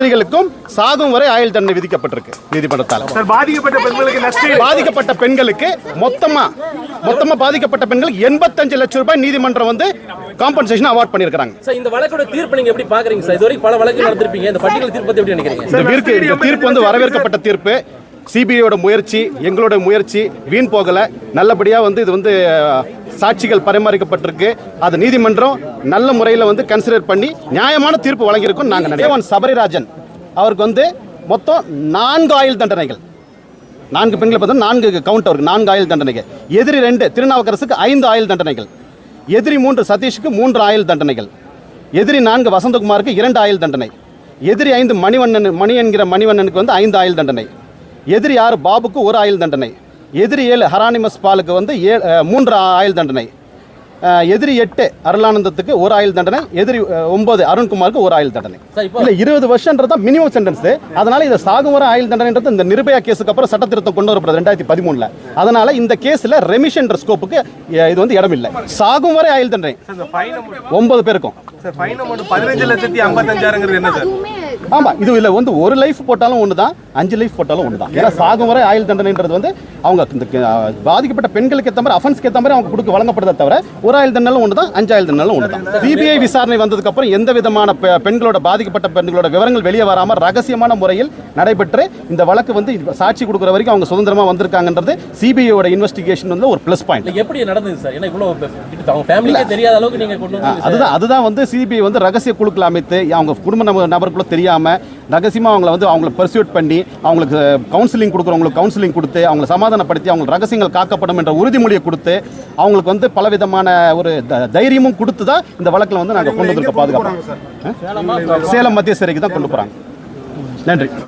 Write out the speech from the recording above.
பெண்களுக்கும் சாகும் வரை ஆயுள் தண்டனை விதிக்கப்பட்டிருக்கு நீதிமன்றத்தால். சார் பாதிக்கப்பட்ட பெண்களுக்கு நஷ்ட பாதிக்கப்பட்ட பெண்களுக்கு மொத்தமா மொத்தமா பாதிக்கப்பட்ட பெண்களுக்கு எண்பத்தஞ்சு லட்சம் ரூபாய் நீதிமன்றம் வந்து காம்பன்சேஷன் அவார்ட் பண்ணியிருக்காங்க சார் இந்த வழக்கோட தீர்ப்பு நீங்க எப்படி பாக்குறீங்க சார்? இதுவரைக்கும் பல வழக்கு நடந்திருப்பீங்க. இந்த பட்டியல் தீர்ப்பு எப்படி நினைக்கிறீங்க? இந்த தீர்ப்பு வந்து வரவேற்கப்பட்ட தீர்ப்பு. சிபிஐயோட முயற்சி எங்களோட முயற்சி வீண் போகல. நல்லபடியா வந்து இது வந்து சாட்சிகள் பரிமாறிக்கப்பட்டிருக்கு. அது நீதிமன்றம் நல்ல முறையில் வந்து கன்சிடர் பண்ணி நியாயமான தீர்ப்பு வழங்கியிருக்கும் நாங்கள் நினைக்கிறோம். சபரிராஜன் அவருக்கு வந்து மொத்தம் நான்கு ஆயுள் தண்டனைகள். நான்கு பெண்களை பார்த்தா நான்கு கவுண்ட் அவருக்கு நான்கு ஆயுள் தண்டனைகள். எதிரி ரெண்டு திருநாவுக்கரசுக்கு ஐந்து ஆயுள் தண்டனைகள். எதிரி மூன்று சதீஷுக்கு மூன்று ஆயுள் தண்டனைகள். எதிரி நான்கு வசந்தகுமாருக்கு இரண்டு ஆயுள் தண்டனை. எதிரி ஐந்து மணிவண்ணன் மணி என்கிற மணிவண்ணனுக்கு வந்து ஐந்து ஆயுள் தண்டனை. எதிரி ஆறு பாபுக்கு ஒரு ஆயுள் தண்டனை. எதிரி ஏழு ஹரானிமஸ் பாலுக்கு வந்து ஏ அஹ், மூன்று ஆயுள் தண்டனை. எதிரி எட்டு அருளானந்தத்துக்கு ஒரு ஆயுள் தண்டனை எதிரி ஒன்பது அருண்குமாருக்கு ஒரு ஆயுள் தண்டனை. இல்ல இருபது வருஷம்ன்றது மினிமம் சென்டென்ஸ் அதனால இதை சாகும் வரை ஆயுள் தண்டனைன்றது இந்த நிர்பயா கேஸுக்கு அப்புறம் சட்ட திருத்தம் கொண்டு வரப்படுது ரெண்டாயிரத்தி பதிமூணுல. அதனால இந்த கேஸ்ல ரெமிஷன் ஸ்கோப்புக்கு இது வந்து இடம் இல்லை சாகும் வரை ஆயுள் தண்டனை. ஒன்பது பேருக்கும். சார் ஃபைன் அமௌண்ட் பதினஞ்சு லட்சத்தி ஐம்பத்தஞ்சாயிரங்கிறது என்ன சார் ஆமா இது இல்ல வந்து ஒரு லைஃப் போட்டாலும் ஒன்று தான் அஞ்சு லைஃப் போட்டாலும் ஒன்று தான் ஏன்னா சாகும் வரை ஆயுள் தண்டனைன்றது வந்து அவங்க இந்த பாதிக்கப்பட்ட பெண்களுக்கு ஏற்ற மாதிரி அஃபென்ஸ்க்கு ஏற்ற மாதிரி அவங்க கொடுக்க வழங்கப்படுதே தவிர ஒரு ஆயுள் தண்டனும் ஒன்று தான் அஞ்சு ஆயுள் தண்டனும் ஒன்று தான் சிபிஐ விசாரணை வந்ததுக்கு அப்புறம் எந்த விதமான பெண்களோட பாதிக்கப்பட்ட பெண்களோட விவரங்கள் வெளியே வராமல் ரகசியமான முறையில் நடைபெற்று இந்த வழக்கு வந்து இது சாட்சி கொடுக்குற வரைக்கும் அவங்க சுதந்திரமா வந்திருக்காங்கன்றது சிபிஐயோட இன்வெஸ்டிகேஷன் வந்து ஒரு ப்ளஸ் பாயிண்ட் எப்படி நடந்தது சார்? ஏன்னா அவங்க ஃபேமிலிக்கே தெரியாத அளவுக்கு நீங்க கொண்டு அதுதான் அதுதான் வந்து சிபிஐ வந்து ரகசிய குழுக்கள் அமைத்து அவங்க குடும்ப நப நபருக்குள்ள தெரியாம ரகசியமா அவங்கள வந்து அவங்கள பர்சியூட் பண்ணி அவங்களுக்கு கவுன்சிலிங் கொடுக்குறவங்களுக்கு கவுன்சிலிங் கொடுத்து அவங்களை சமாதானப்படுத்தி அவங்க ரகசியங்கள் காக்கப்படும் என்ற உறுதிமொழியை கொடுத்து அவங்களுக்கு வந்து பலவிதமான ஒரு தைரியமும் கொடுத்து தான் இந்த வழக்கில் வந்து நாங்கள் கொண்டு வந்திருக்க பாதுகாப்பு. சேலம் மத்திய சிறைக்கு தான் கொண்டு போறாங்க. நன்றி.